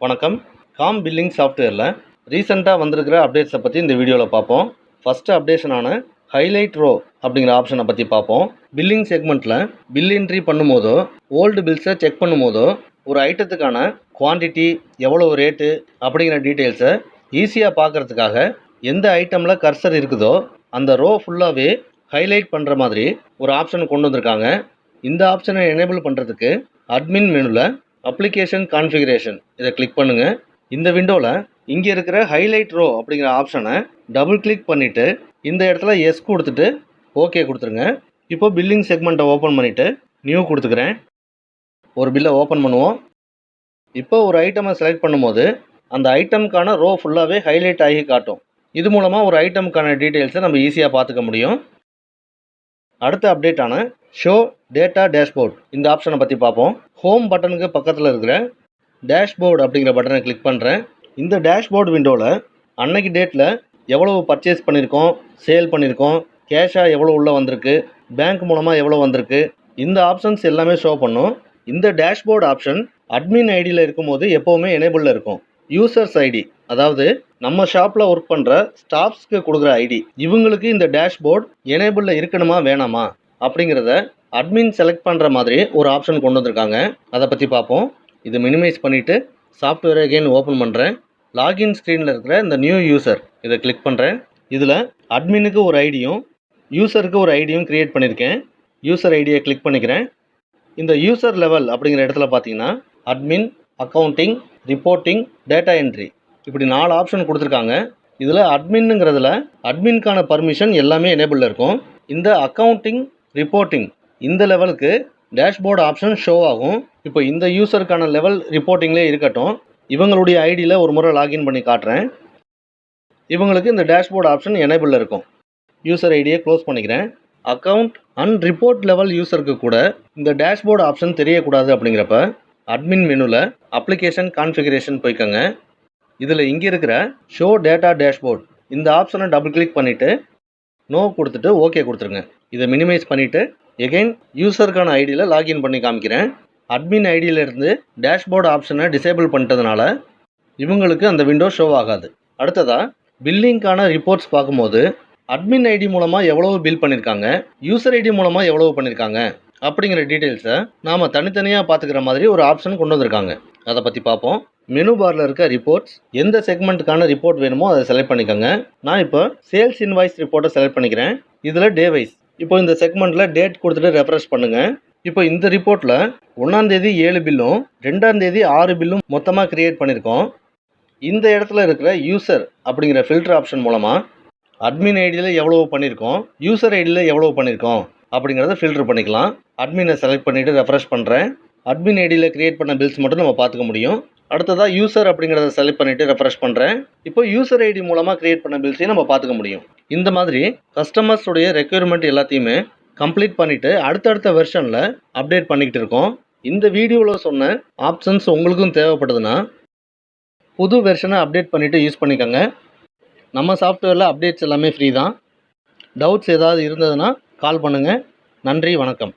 வணக்கம். Com billing சாஃப்ட்வேரில் ரீசெண்டாக வந்திருக்கிற அப்டேட்ஸை பற்றி இந்த வீடியோவில் பார்ப்போம். ஃபஸ்ட்டு அப்டேஷனான ஹைலைட் ரோ அப்படிங்கிற ஆப்ஷனை பற்றி பார்ப்போம். பில்லிங் செக்மெண்ட்டில் பில் என்ட்ரி பண்ணும்போதோ ஓல்டு பில்ஸை செக் பண்ணும்போதோ ஒரு ஐட்டத்துக்கான குவான்டிட்டி எவ்வளோ ரேட்டு அப்படிங்கிற டீட்டெயில்ஸை ஈஸியாக பார்க்குறதுக்காக எந்த ஐட்டமில் கர்சர் இருக்குதோ அந்த ரோ ஃபுல்லாகவே ஹைலைட் பண்ணுற மாதிரி ஒரு ஆப்ஷன் கொண்டு வந்திருக்காங்க. இந்த ஆப்ஷனை எனேபிள் பண்ணுறதுக்கு அட்மின் மெனுவில் அப்ளிகேஷன் கான்ஃபிகரேஷன் இதை கிளிக் பண்ணுங்கள் இந்த விண்டோவில் இங்கே இருக்கிற ஹைலைட் ரோ அப்படிங்கிற ஆப்ஷனை டபுள் கிளிக் பண்ணிவிட்டு இந்த இடத்துல எஸ் கொடுத்துட்டு ஓகே கொடுத்துருங்க. இப்போ பில்லிங் செக்மெண்ட்டை ஓப்பன் பண்ணிவிட்டு நியூ கொடுத்துக்கிறேன். ஒரு பில்லை ஓப்பன் பண்ணுவோம். இப்போ ஒரு ஐட்டமை செலக்ட் பண்ணும்போது அந்த ஐட்டம்க்கான ரோ ஃபுல்லாகவே ஹைலைட் ஆகி காட்டும். இது மூலமாக ஒரு ஐட்டமுக்கான டீட்டெயில்ஸை நம்ம ஈஸியாக பார்த்துக்க முடியும். அடுத்த அப்டேட்டான ஷோ டேட்டா டேஷ்போர்ட் இந்த ஆப்ஷனை பற்றி பார்ப்போம். ஹோம் பட்டனுக்கு பக்கத்தில் இருக்கிற டேஷ்போர்டு அப்படிங்கிற பட்டனை கிளிக் பண்ணுறேன் இந்த டேஷ்போர்டு விண்டோவில் அன்னைக்கு டேட்டில் எவ்வளவு பர்ச்சேஸ் பண்ணியிருக்கோம் சேல் பண்ணியிருக்கோம் கேஷாக எவ்வளோ உள்ளே வந்திருக்கு பேங்க் மூலமாக எவ்வளோ வந்திருக்கு இந்த ஆப்ஷன்ஸ் எல்லாமே ஷோ பண்ணும். இந்த டேஷ்போர்டு ஆப்ஷன் அட்மின் ஐடியில் இருக்கும்போது எப்போவுமே எனேபிளில் இருக்கும். யூசர்ஸ் ஐடி அதாவது நம்ம ஷாப்பில் ஒர்க் பண்ணுற ஸ்டாஃப்ஸ்க்கு கொடுக்குற ஐடி இவங்களுக்கு இந்த டேஷ்போர்ட் எனேபிளில் இருக்கணுமா வேணாமா? அப்படிங்கிறத அட்மின் செலக்ட் பண்ணுற மாதிரி ஒரு ஆப்ஷன் கொண்டு வந்திருக்காங்க. அதை பற்றி பார்ப்போம் இது மினிமைஸ் பண்ணிவிட்டு சாஃப்ட்வேர் அகெயின் ஓப்பன் பண்ணுறேன் லாகின் ஸ்க்ரீனில் இருக்கிற இந்த நியூ யூசர் இதை கிளிக் பண்ணுறேன் இதில் அட்மினுக்கு ஒரு ஐடியும் யூசருக்கு ஒரு ஐடியும் க்ரியேட் பண்ணியிருக்கேன் யூசர் ஐடியை கிளிக் பண்ணிக்கிறேன். இந்த யூசர் லெவல் அப்படிங்கிற இடத்துல பார்த்தீங்கன்னா admin accounting reporting data entry இப்படி நாலு ஆப்ஷன் கொடுத்துருக்காங்க. இதில் அட்மின்னுங்கிறதுல அட்மின்கான பர்மிஷன் எல்லாமே எனேபிளில் இருக்கும். இந்த அக்கௌண்டிங் ரிப்போர்ட்டிங் இந்த லெவலுக்கு டேஷ்போர்டு ஆப்ஷன் ஷோ ஆகும். இப்போ இந்த யூசருக்கான லெவல் ரிப்போர்ட்டிங்லேயே இருக்கட்டும். இவங்களுடைய ஐடியில் ஒரு முறை லாகின் பண்ணி காட்டுறேன். இவங்களுக்கு இந்த டேஷ்போர்டு ஆப்ஷன் எனேபிளில் இருக்கும். யூசர் ஐடியை க்ளோஸ் பண்ணிக்கிறேன். அக்கௌண்ட் அண்ட் ரிப்போர்ட் லெவல் யூசருக்கு கூட இந்த டேஷ்போர்டு ஆப்ஷன் தெரியக்கூடாது அப்படிங்கிறப்ப அட்மின் மெனுவில் அப்ளிகேஷன் கான்ஃபிகரேஷன் போய்க்கோங்க. இதில் இங்கே இருக்கிற ஷோ டேட்டா டேஷ்போர்ட் இந்த ஆப்ஷனை டபுள் கிளிக் பண்ணிவிட்டு நோ கொடுத்துட்டு ஓகே கொடுத்துருங்க. இதை மினிமைஸ் பண்ணிவிட்டு எகைன் யூசருக்கான ஐடியில் லாகின் பண்ணி காமிக்கிறேன். அட்மின் ஐடியிலேருந்து டேஷ்போர்டு ஆப்ஷனை டிசேபிள் பண்ணிட்டதுனால இவங்களுக்கு அந்த விண்டோ ஷோ ஆகாது. அடுத்ததாக பில்லிங்க்கான ரிப்போர்ட்ஸ் பார்க்கும்போது அட்மின் ஐடி மூலமாக எவ்வளவு பில் பண்ணியிருக்காங்க யூசர் ஐடி மூலமாக எவ்வளவு பண்ணியிருக்காங்க அப்படிங்கிற டீட்டெயில்ஸை நாம் தனித்தனியாக பார்த்துக்கிற மாதிரி ஒரு ஆப்ஷன் கொண்டு வந்திருக்காங்க. அதை பற்றி பார்ப்போம். மெனு பாரில் இருக்க ரிப்போர்ட்ஸ் எந்த செக்மெண்ட்டுக்கான ரிப்போர்ட் வேணுமோ அதை செலக்ட் பண்ணிக்கோங்க. நான் இப்போ சேல்ஸ் இன்வாய்ஸ் ரிப்போர்ட்டை செலக்ட் பண்ணிக்கிறேன். இதில் டே வைஸ் இப்போ இந்த செக்மெண்ட்டில் டேட் கொடுத்துட்டு ரெஃப்ரெஷ் பண்ணுங்கள் இப்போ இந்த ரிப்போர்ட்டில் ஒன்றாந்தேதி ஏழு பில்லும் ரெண்டாந்தேதி ஆறு பில்லும் மொத்தமாக க்ரியேட் பண்ணியிருக்கோம் இந்த இடத்துல இருக்கிற யூசர் அப்படிங்கிற ஃபில்டர் ஆப்ஷன் மூலமாக அட்மின் ஐடியில் எவ்வளோ பண்ணியிருக்கோம் யூசர் ஐடியில் எவ்வளோ பண்ணியிருக்கோம் அப்படிங்கிறத ஃபில்டர் பண்ணிக்கலாம். அட்மினை செலக்ட் பண்ணிவிட்டு ரெஃப்ரெஷ் பண்ணுறேன் அட்மின் ஐடியில் க்ரியேட் பண்ண பில்ஸ் மட்டும் நம்ம பார்த்துக்க முடியும். அடுத்ததாக யூசர் அப்படிங்கிறத செலக்ட் பண்ணிவிட்டு ரெஃப்ரெஷ் பண்ணுறேன் இப்போ யூசர் ஐடி மூலமாக க்ரியேட் பண்ண பில்ஸையும் நம்ம பார்த்துக்க முடியும். இந்த மாதிரி கஸ்டமர்ஸுடைய ரெக்யர்மெண்ட் எல்லாத்தையுமே கம்ப்ளீட் பண்ணிவிட்டு அடுத்தடுத்த வெர்ஷனில் அப்டேட் பண்ணிக்கிட்டு இருக்கோம். இந்த வீடியோவில் சொன்ன ஆப்ஷன்ஸ் உங்களுக்கும் தேவைப்படுதுன்னா புது வெர்ஷனை அப்டேட் பண்ணிவிட்டு யூஸ் பண்ணிக்கோங்க. நம்ம சாஃப்ட்வேரில் அப்டேட்ஸ் எல்லாமே ஃப்ரீ தான். டவுட்ஸ் ஏதாவது இருந்ததுன்னா கால் பண்ணுங்கள் நன்றி வணக்கம்.